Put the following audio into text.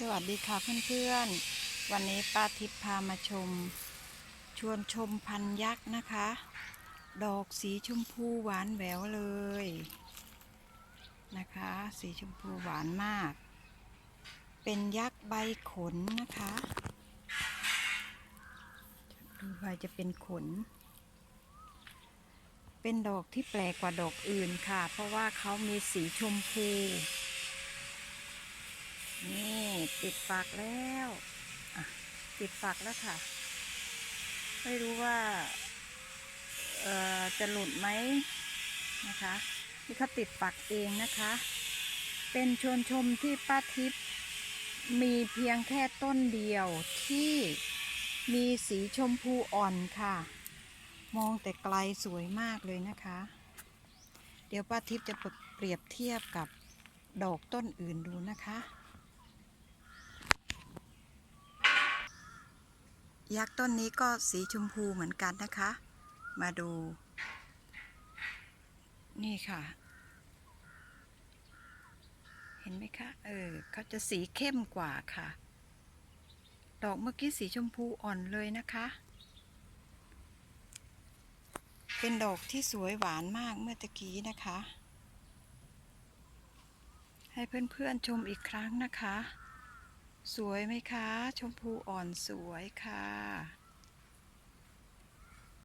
สวัสดีค่ะเพื่อนๆ วันนี้ป้าทิพย์พามาชม ชวนชมพันยักษ์นะคะ ดอกสีชมพูหวานแหววเลยนะคะ สีชมพูหวานมาก เป็นยักษ์ใบขนนะคะดูใบจะเป็นขน เป็นดอกที่แปลกกว่าดอกอื่นค่ะ เพราะว่าเขามีสีชมพูนี่ ติดฝักแล้วติดฝักแล้วค่ะ ไม่รู้ว่าเอ่อจะหลุดไหมนะคะนี่เขาติดฝักเองนะคะ เป็นชวนชมที่ป้าทิพย์มีเพียงแค่ต้นเดียวที่มีสีชมพูอ่อนค่ะ มองแต่ไกลสวยมากเลยนะคะ เดี๋ยวป้าทิพย์จะเปรียบเทียบกับดอกต้นอื่นดูนะคะ ยักษ์ต้นนี้ก็สีชมพูเหมือนกันนะคะ มาดู นี่ค่ะ เห็นไหมคะ เออเขาจะสีเข้มกว่าค่ะ ดอกเมื่อกี้สีชมพูอ่อนเลยนะคะ เป็นดอกที่สวยหวานมากเมื่อตะกี้นะคะ ให้เพื่อนๆชมอีกครั้งนะคะ สวยไหมคะ ชมพูอ่อนสวยค่ะ